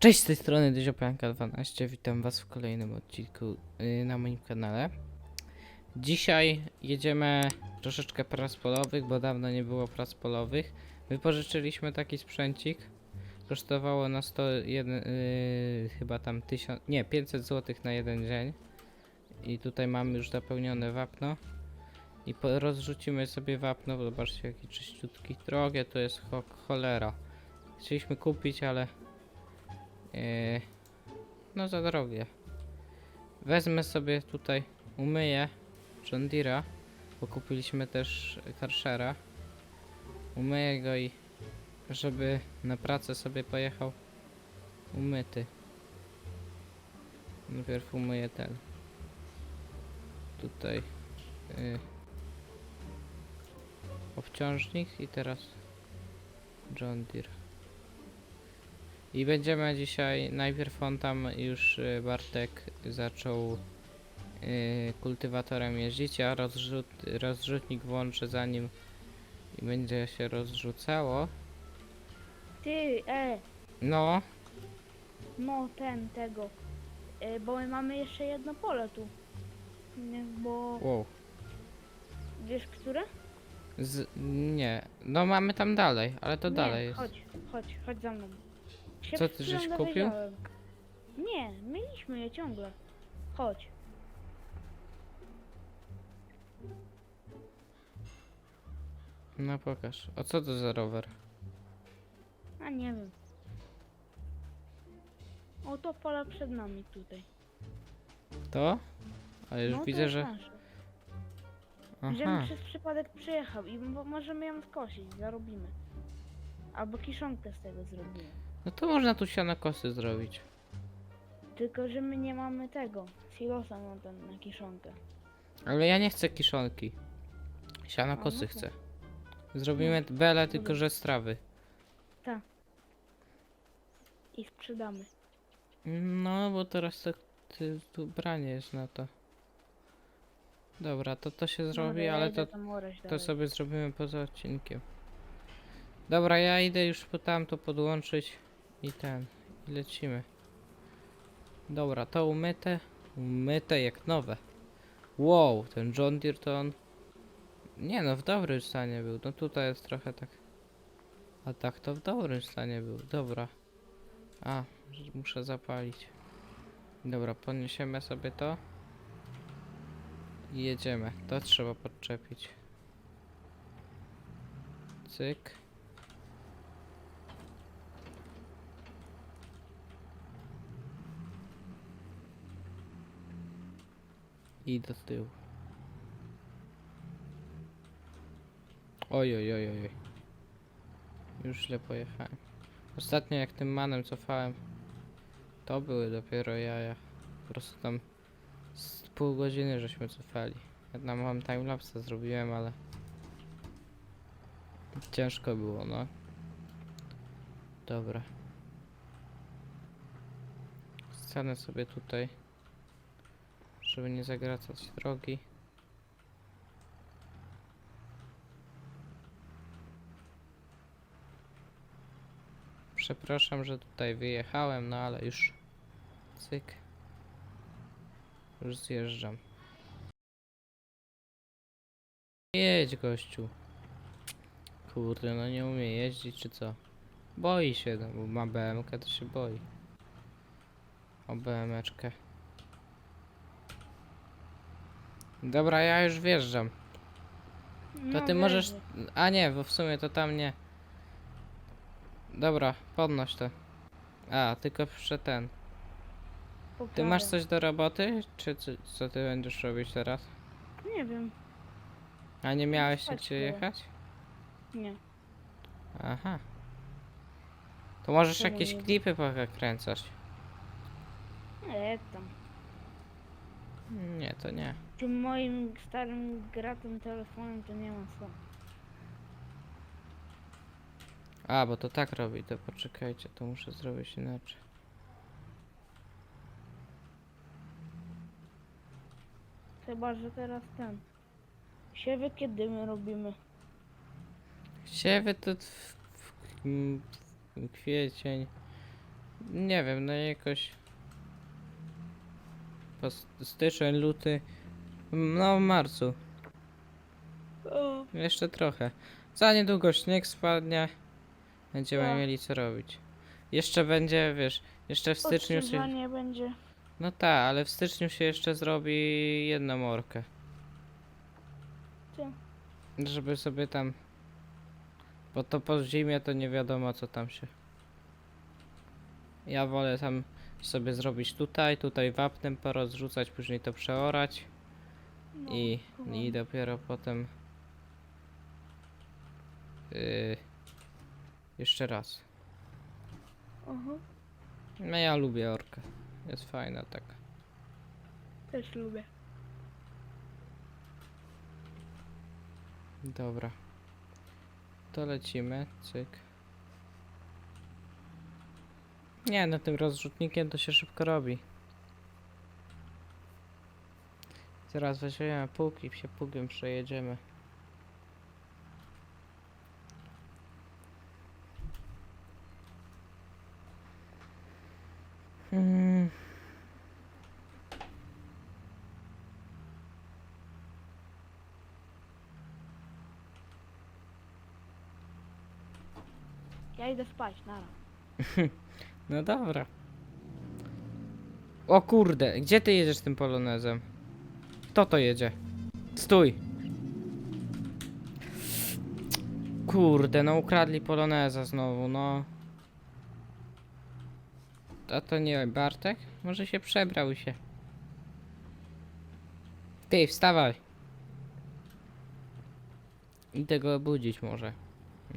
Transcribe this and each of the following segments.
Cześć, z tej strony Dyziopianka12, witam was w kolejnym odcinku y, na moim kanale. Dzisiaj jedziemy troszeczkę prac polowych, bo dawno nie było prac polowych. Wypożyczyliśmy taki sprzęcik. Kosztowało nas 101, yy, chyba tam 1000, nie 500 zł na jeden dzień. I tutaj mamy już zapełnione wapno. I po, rozrzucimy sobie wapno, zobaczcie jaki czyściutki. Drogie to jest cho cholera. Chcieliśmy kupić, ale Yy, no za drogie. Wezmę sobie tutaj, umyję John Deere'a, bo kupiliśmy też Karshera. Umyję go i żeby na pracę sobie pojechał umyty. Najpierw umyję ten. Tutaj yy, obciążnik i teraz John Deere. I będziemy dzisiaj, najpierw on tam już y, Bartek zaczął y, kultywatorem jeździć, ja rozrzut, rozrzutnik włączę zanim i będzie się rozrzucało. Ty, e, No, no ten, tego. E, bo my mamy jeszcze jedno pole tu. Nie, bo wow. wiesz które? Z, nie, no mamy tam dalej, ale to Nie, dalej jest. Chodź, chodź, chodź za mną. Się Co ty, żeś kupił? dowiedziałem. Nie, mieliśmy je ciągle. Chodź. No pokaż. O co to za rower? A nie wiem. Oto pole przed nami tutaj. To? Ale już no, to widzę, jest że... nasze. Żebym Aha. przez przypadek przyjechał i mo- możemy ją skosić, zarobimy. Albo kiszonkę z tego zrobimy. No to można tu sianokosy zrobić. Tylko, że my nie mamy tego. Silosa na, ten, na kiszonkę. Ale ja nie chcę kiszonki. Sianokosy A, no to- chcę. Zrobimy bele, tylko że z trawy. I sprzedamy. No, bo teraz to, ty, tu branie jest na to. Dobra, to to się zrobi, Dobra, ja ale idę to, tam orać to dalej. sobie zrobimy poza odcinkiem. Dobra, ja idę już po tamto podłączyć i ten, i lecimy. Dobra, to umyte, umyte jak nowe. Wow, ten John Deere to on... Nie no, w dobrym stanie był, no tutaj jest trochę tak... A tak to w dobrym stanie był, dobra. A, muszę zapalić. Dobra, podniesiemy sobie to. I jedziemy. To trzeba podczepić. Cyk. I do tyłu. Oj, oj, oj, oj. Już źle pojechałem. Ostatnio jak tym manem cofałem, to były dopiero jaja. Po prostu tam z pół godziny żeśmy cofali. Ja tam mam timelapse zrobiłem, ale ciężko było, no. Dobra. Stanę sobie tutaj, żeby nie zagracać drogi. Przepraszam, że tutaj wyjechałem, no ale już cyk. Już zjeżdżam. Jedź gościu. Kurde, no nie umie jeździć czy co? Boi się, no bo ma BMK to się boi. O BMeczkę. Dobra, ja już wjeżdżam. To No, ty możesz... A nie, bo w sumie to tam nie. Dobra, podnoś to. A, tylko jeszcze ten. Ty masz Poprawiam. coś do roboty? Czy co, co ty będziesz robić teraz? Nie wiem. A nie miałeś spać nigdzie było. jechać? Nie. Aha. To możesz Czemu jakieś nie? klipy pokręcać. Nie, tam. Nie, to nie. Tym moim starym gratym telefonem to nie ma co. A, bo to tak robi, to poczekajcie, to muszę zrobić inaczej. Chyba, że teraz ten. Siewy kiedy my robimy? Siewy to w, w, w kwiecień. Nie wiem, no jakoś... Po styczeń, luty... No w marcu. O, Jeszcze trochę. Za niedługo śnieg spadnie. Będziemy Tak. mieli co robić. Jeszcze będzie, wiesz, jeszcze w styczniu się... odstrzyżanie będzie. No tak, ale w styczniu się jeszcze zrobi jedną orkę. Co? Żeby sobie tam... Bo to po zimie to nie wiadomo co tam się... Ja wolę tam sobie zrobić tutaj, tutaj wapnem porozrzucać, później to przeorać i, kumam. i dopiero potem... Yy, jeszcze raz. Aha, No ja lubię orkę. Jest fajna taka. też lubię. Dobra. To lecimy, cyk. Nie, no tym rozrzutnikiem to się szybko robi. Teraz weźmiemy półki i się pługiem przejedziemy. Mm. Ja idę spać, nara. No dobra. O kurde, gdzie ty jedziesz tym polonezem? Kto to jedzie? Stój! Kurde, no ukradli poloneza znowu, no. A to nie Bartek? Może się przebrał się. Ty, wstawaj! Idę go obudzić może.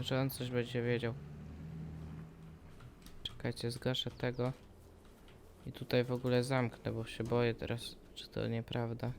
Że on coś będzie wiedział. Czekajcie, zgaszę tego. I tutaj w ogóle zamknę, bo się boję teraz, czy to nieprawda.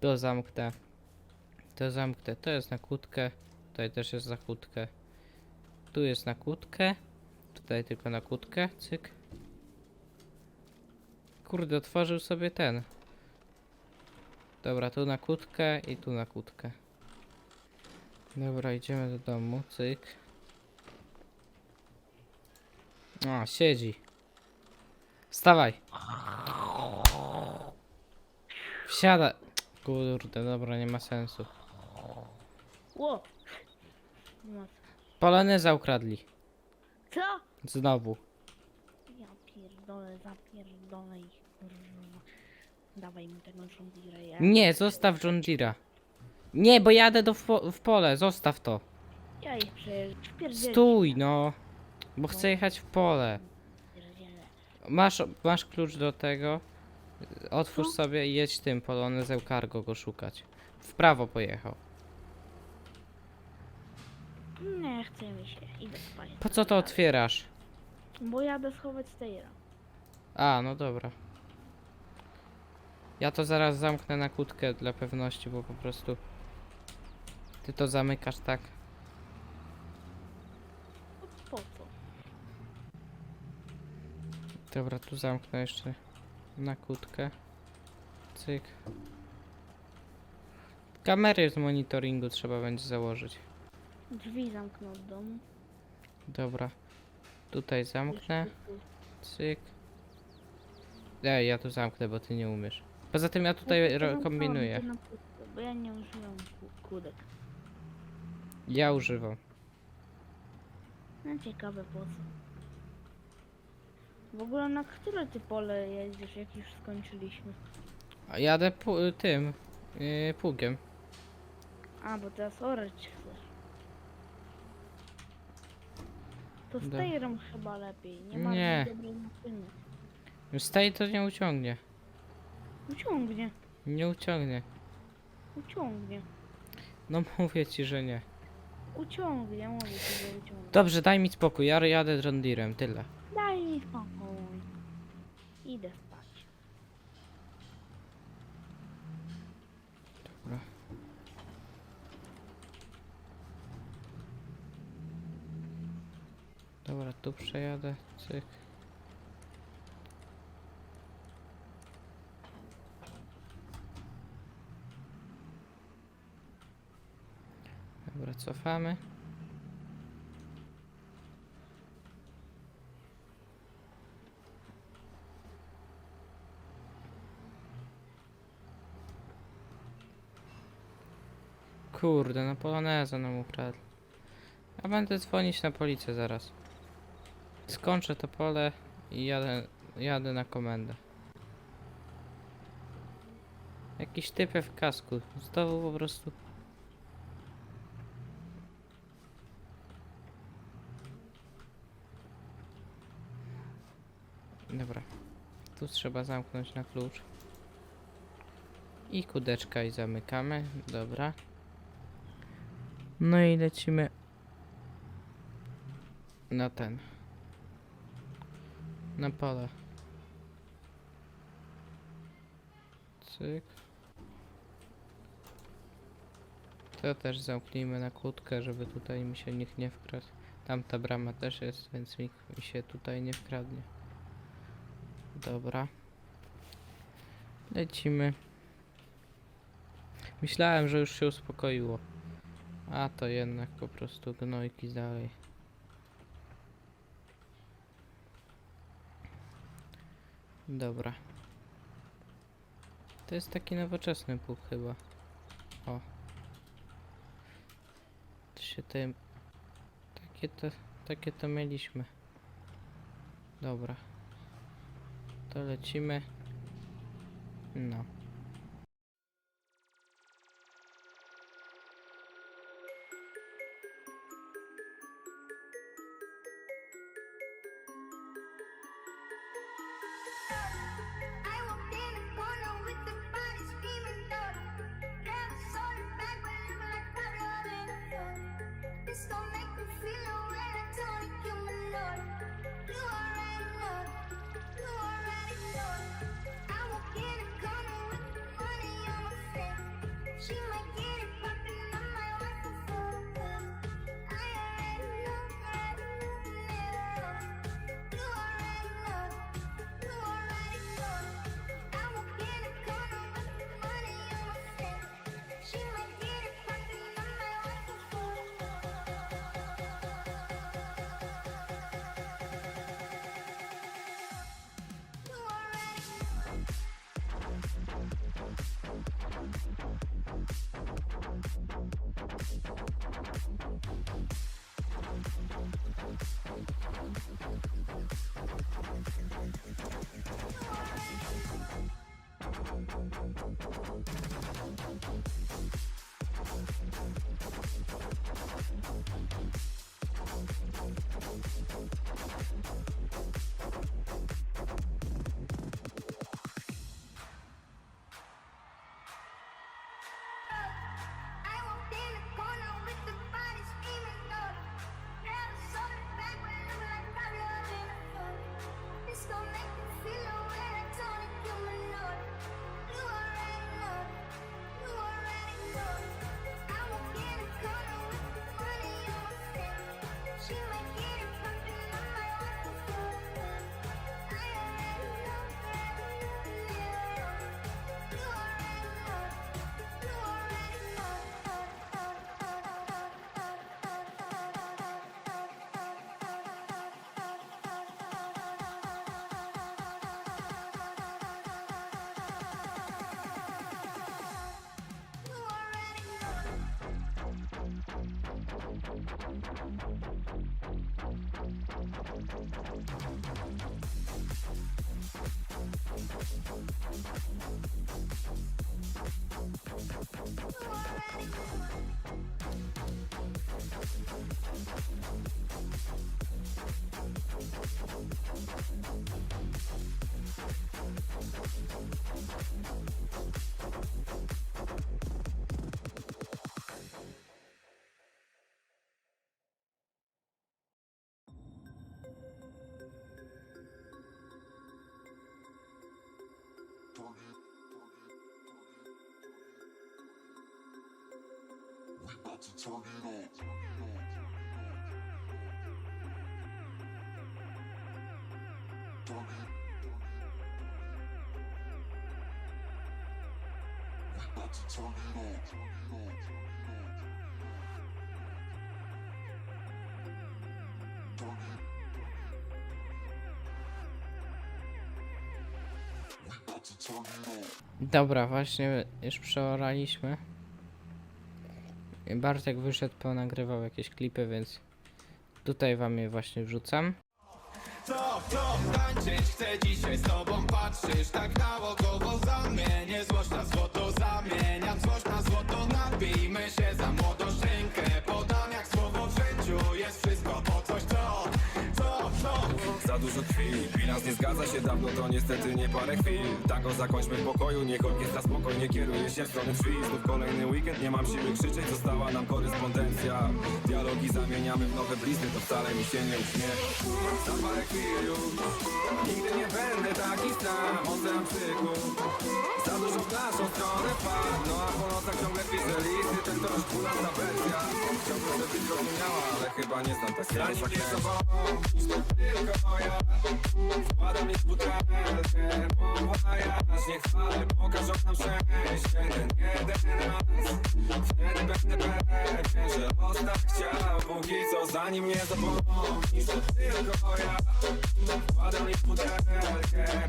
To zamknę. To zamknę. To jest na kłódkę. Tutaj też jest na kłódkę. Tu jest na kłódkę. Tutaj tylko na kłódkę. Cyk. Kurde, otworzył sobie ten. Dobra, tu na kłódkę i tu na kłódkę. Dobra, idziemy do domu. Cyk. A, siedzi. Wstawaj. Wsiada. Kurde, dobra, nie ma sensu. Ło! No, Poloneza ukradli. co? Znowu. Ja pierdolę, zapierdolę ich, kurwa. Dawaj mi tego żołnira, ja. Nie, zostaw John Deere'a. Nie, bo jadę do w, po- w pole, zostaw to. Ja ich przejeżdżę. Stój, no. Bo chcę jechać w pole. Masz, masz klucz do tego. Otwórz Co? sobie i jedź tym polonezem cargo go szukać. W prawo pojechał. Nie chce mi się, idę spać. Po co to otwierasz? Bo jadę schować stejra. A, no dobra. Ja to zaraz zamknę na kłódkę dla pewności, bo po prostu... Ty to zamykasz tak. No Po co? Dobra, tu zamknę jeszcze na kłódkę. Cyk. Kamery z monitoringu trzeba będzie założyć. Drzwi zamknę od domu. Dobra. Tutaj zamknę. Cyk. Ej, ja tu zamknę, bo ty nie umiesz. Poza tym ja tutaj Ja ro- kombinuję. Bo ja nie używam ku- kłódek. Ja używam. No ciekawe po co. W ogóle na które ty pole jedziesz, jak już skończyliśmy? A Jadę pu- tym. Yy, pługiem. A, bo teraz orać chcesz. To Da. stejrem chyba lepiej, nie ma Nie. dobrej maszyny. Z tej to nie uciągnie. Uciągnie, Nie uciągnie. uciągnie, No mówię ci, że nie. uciągnie, mówię ci, że uciągnie. Dobrze, daj mi spokój. Ja jadę John tyle. Daj mi spokój. Idę spać. Dobra. Dobra, tu przejadę. Cyk. Dobra, cofamy. Kurde, no poloneza nam ukradł. Ja będę dzwonić na policję zaraz. Skończę to pole i jadę, jadę na komendę. Jakiś typy w kasku. Znowu po prostu. Dobra. Tu trzeba zamknąć na klucz. I kudeczka i zamykamy. Dobra. No i lecimy na ten. Na pole. Cyk. To też zamknijmy na kłódkę, żeby tutaj mi się nikt nie wkradł. Tamta brama też jest, więc mi się tutaj nie wkradnie. Dobra. Lecimy. Myślałem, że już się uspokoiło. A to jednak po prostu gnojki dalej. Dobra. To jest taki nowoczesny pług chyba. O. To się tym... Takie to... Takie to mieliśmy. Dobra. To lecimy. No. About to turn it up. Dobra, właśnie już przeoraliśmy. Bartek wyszedł, ponagrywał jakieś klipy, więc tutaj wam je właśnie wrzucam. To, to, tańczyć chcę dzisiaj z tobą patrzysz Tak nałogowo zamienię złość na złoto Zamieniam złość na złoto Napijmy się Za dużo krwi, bilans nie zgadza się dawno To niestety nie parę chwil. Tango zakończmy w pokoju Niech orkiestra spokojnie kieruje się w stronę drzwi. Znów kolejny weekend, nie mam siły krzyczeć Została nam korespondencja. Dialogi zamieniamy w nowe blizny To wcale mi się nie uśmiecha. Za parę chwil już Nigdy nie będę taki sam Oceanczyku Za dużo w naszą stronę padł No a po nocach ciągle piszę listy Ten to już dwunasta wersja. Chciałbym, żebyś zrozumiała Ale chyba nie znam tak jak nie sobą tylko ja Wkładam mi w butelkę Powajasz, nie chwalę Pokażą nam szczęście Ten jeden raz Wtedy będę pewien, że ostat chciał Póki co zanim nie zapomnisz To tylko ja Wkładam mi w butelkę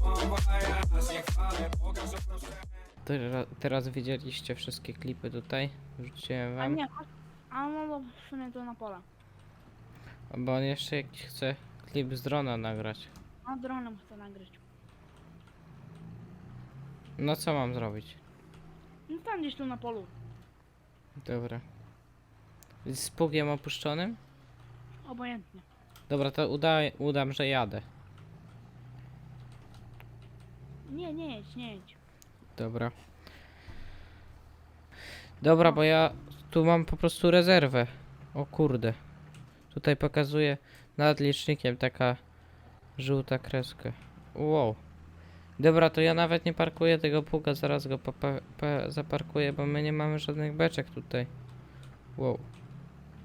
Powajasz, nie chwalę Pokażą nam szczęście Teraz, teraz widzieliście wszystkie klipy tutaj. Wrzuciłem A wam. nie, a no w sumie to na pole. Bo on jeszcze jakiś chce klip z drona nagrać. A dronem chcę nagrać. No co mam zrobić? No tam gdzieś tu na polu. Dobra. Z pługiem opuszczonym? Obojętnie. Dobra, to uda, udam, że jadę. Nie, nie jedź, nie jedź. Dobra. Dobra, bo ja tu mam po prostu rezerwę. O kurde. Tutaj pokazuje nad licznikiem taka żółta kreska. Wow. Dobra, to ja nawet nie parkuję tego pługa, zaraz go zaparkuję, bo my nie mamy żadnych beczek tutaj. Wow.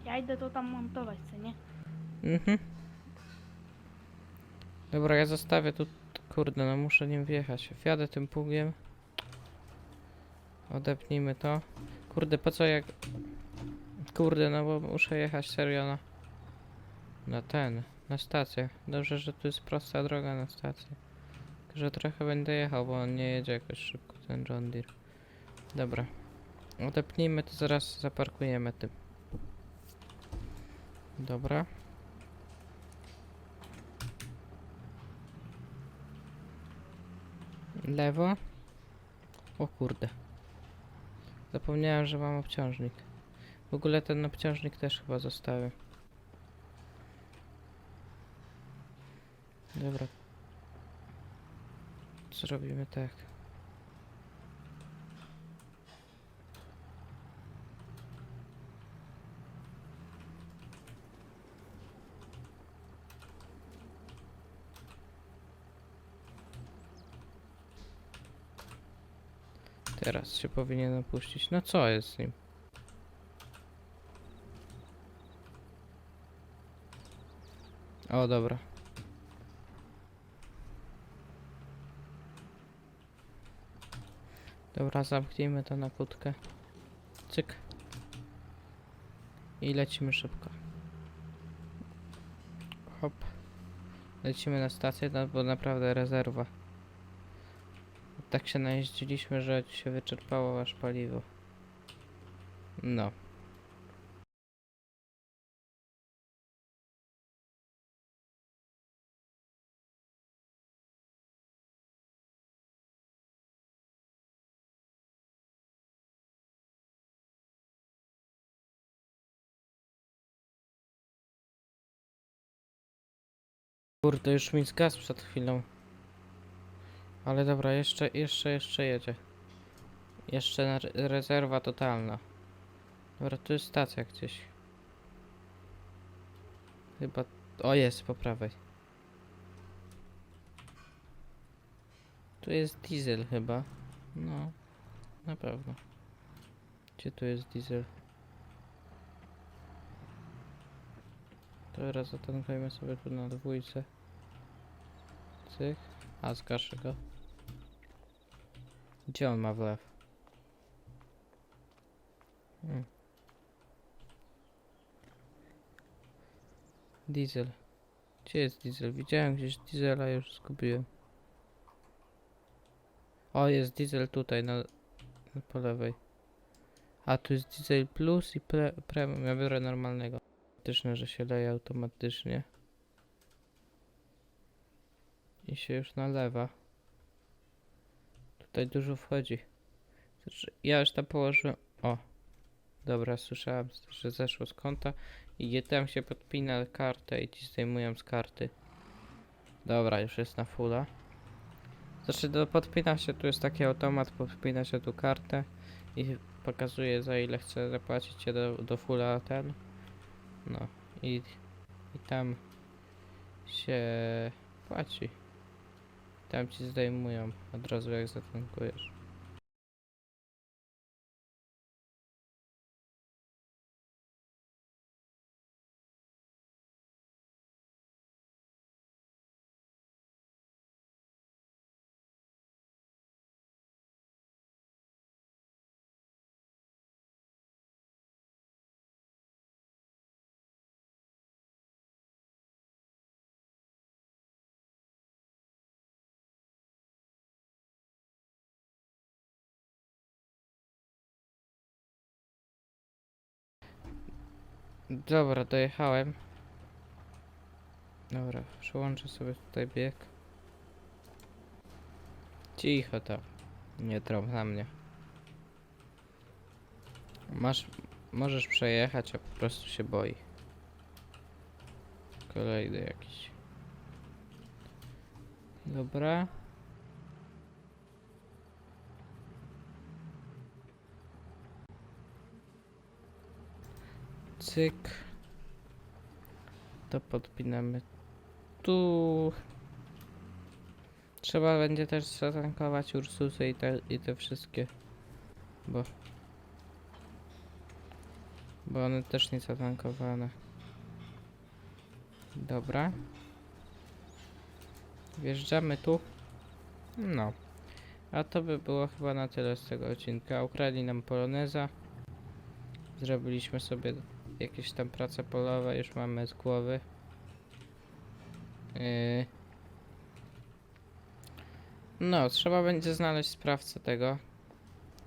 Ja idę to tam montować, co nie? Mhm. Dobra, ja zostawię tu. Kurde, no muszę nim wjechać. Wjadę tym pługiem. Odepnijmy to. Kurde, po co jak. Kurde, no bo muszę jechać serio na. Na ten. Na stację. Dobrze, że tu jest prosta droga na stację. Tylko, że trochę będę jechał, bo on nie jedzie jakoś szybko, ten John Deere. Dobra. Odepnijmy to, zaraz zaparkujemy tym. Dobra. Lewo. O kurde. Zapomniałem, że mam obciążnik. W ogóle ten obciążnik też chyba zostawię. Dobra. Zrobimy tak. Teraz się powinien opuścić. No co jest z nim? O, dobra. Dobra, zamknijmy to na kłódkę. Cyk. I lecimy szybko. Hop. Lecimy na stację, no bo naprawdę rezerwa. Tak się najeździliśmy, że się wyczerpało aż paliwo. No. Kurde, już mi zgasł przed chwilą. Ale dobra, jeszcze, jeszcze, jeszcze jedzie. Jeszcze rezerwa totalna. Dobra, tu jest stacja gdzieś. Chyba... O, jest po prawej. Tu jest diesel chyba. No, na pewno. Gdzie tu jest diesel? Teraz zatankujemy sobie tu na dwójce. Cyk. A, zgaszę go. Gdzie on ma wlew? Hmm. Diesel. Gdzie jest diesel? Widziałem gdzieś diesela, już zgubiłem. O, jest diesel tutaj, na, na po lewej. A tu jest diesel plus i pre, premium. Ja biorę normalnego. Automatyczne, że się leje automatycznie. I się już nalewa. Tutaj dużo wchodzi. Znaczy, ja już tam położyłem. O. Dobra, słyszałem, że zeszło z konta. I tam się podpina kartę i ci zdejmują z karty. Dobra, już jest na fulla. Znaczy, do, podpina się, tu jest taki automat, podpina się tu kartę i pokazuje za ile chce zapłacić cię do, do fulla ten. No i, i tam się płaci. Tam ci zdejmują od razu jak zatankujesz. Dobra, dojechałem. Dobra, przełączę sobie tutaj bieg. Cicho tam. Nie trąb na mnie. Masz, możesz przejechać, a po prostu się boi. Kolejny jakiś. Dobra. Cyk. To podpinamy tu. Trzeba będzie też zatankować Ursusy i te, i te wszystkie. Bo... Bo one też nie zatankowane. Dobra. Wjeżdżamy tu. No. A to by było chyba na tyle z tego odcinka. Ukradli nam poloneza. Zrobiliśmy sobie jakieś tam prace polowe, już mamy z głowy. Yy. No, trzeba będzie znaleźć sprawcę tego.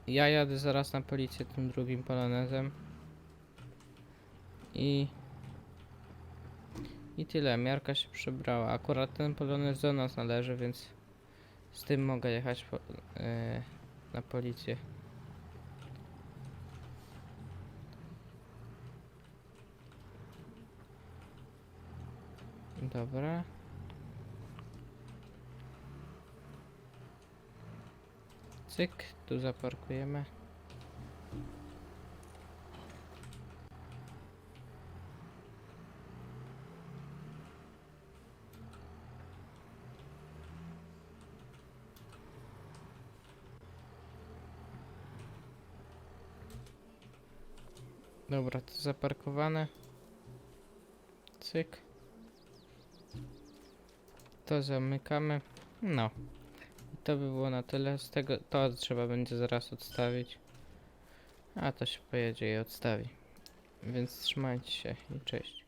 Ja jadę zaraz na policję tym drugim polonezem. I... I tyle, miarka się przebrała. Akurat ten polonez do nas należy, więc z tym mogę jechać po, yy, na policję. Dobra. Cyk, tu zaparkujemy. Dobra, to zaparkowane. Cyk. To zamykamy. No. I to by było na tyle. Z tego to trzeba będzie zaraz odstawić. A to się pojedzie i odstawi. Więc trzymajcie się i cześć.